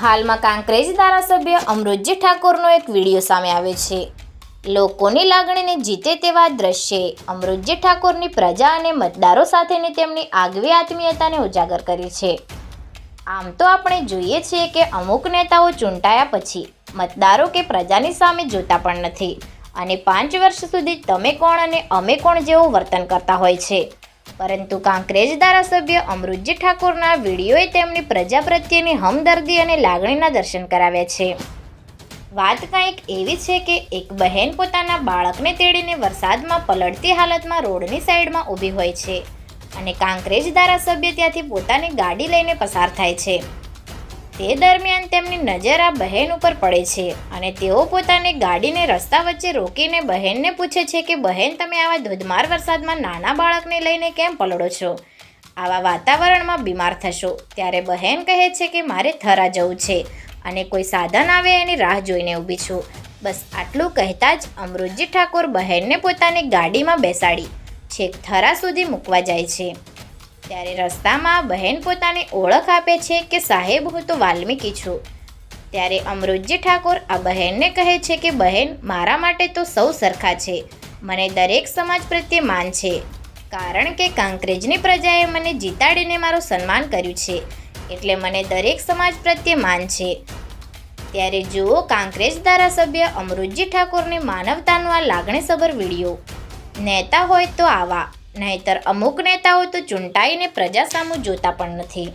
હાલમાં કાંકરેજ ધારાસભ્ય અમૃતજી ઠાકોરનો એક વીડિયો સામે આવે છે. લોકોની લાગણીને જીતે તેવા દ્રશ્યે અમૃતજી ઠાકોરની પ્રજા અને મતદારો સાથેની તેમની આગવી આત્મીયતાને ઉજાગર કરી છે. આમ તો આપણે જોઈએ છીએ કે અમુક નેતાઓ ચૂંટાયા પછી મતદારો કે પ્રજાની સામે જોતા પણ નથી. અને પાંચ વર્ષ સુધી તમે કોણ અને અમે કોણ જેવું વર્તન કરતા હોય છે. પરંતુ કાંકરેજ ધારાસભ્ય અમૃતજી ઠાકોરના વિડીયોએ તેમની પ્રજા પ્રત્યેની હમદર્દી અને લાગણીના દર્શન કરાવ્યા છે. વાત કંઈક એવી છે કે એક બહેન પોતાના બાળકને તેડીને વરસાદમાં પલળતી હાલતમાં રોડની સાઈડમાં ઊભી હોય છે અને કાંકરેજ ધારાસભ્ય ત્યાંથી પોતાની ગાડી લઈને પસાર થાય છે. તે દરમિયાન તેમની નજર આ બહેન ઉપર પડે છે અને તેઓ પોતાની ગાડીને રસ્તા વચ્ચે રોકીને બહેનને પૂછે છે કે, બહેન, તમે આવા ધોધમાર વરસાદમાં નાના બાળકને લઈને કેમ પલળો છો? આવા વાતાવરણમાં બીમાર થશો. ત્યારે બહેન કહે છે કે, મારે થરા જવું છે અને કોઈ સાધન આવે એની રાહ જોઈને ઊભી છું. બસ આટલું કહેતા જ અમૃતજી ઠાકોર બહેનને પોતાની ગાડીમાં બેસાડી. છેક થરા સુધી મૂકવા જાય છે. ત્યારે રસ્તામાં બહેન પોતાની ઓળખ આપે છે કે સાહેબ હું તો વાલ્મીકી છું. ત્યારે અમૃતજી ઠાકોર આ બહેનને કહે છે કે, બહેન, મારા માટે તો સૌ સરખા છે. મને દરેક સમાજ પ્રત્યે માન છે. કારણ કે કાંકરેજની પ્રજાએ મને જીતાડીને મારું સન્માન કર્યું છે. એટલે મને દરેક સમાજ પ્રત્યે માન છે. ત્યારે જુઓ કાંકરેજ ધારાસભ્ય અમૃતજી ઠાકોરની માનવતાનો આ લાગણીસભર વીડિયો. નેતા હોય તો આવા. નહીતર અમુક નેતાઓ તો ચૂંટાઈને પ્રજા સામું જોતા પણ નથી.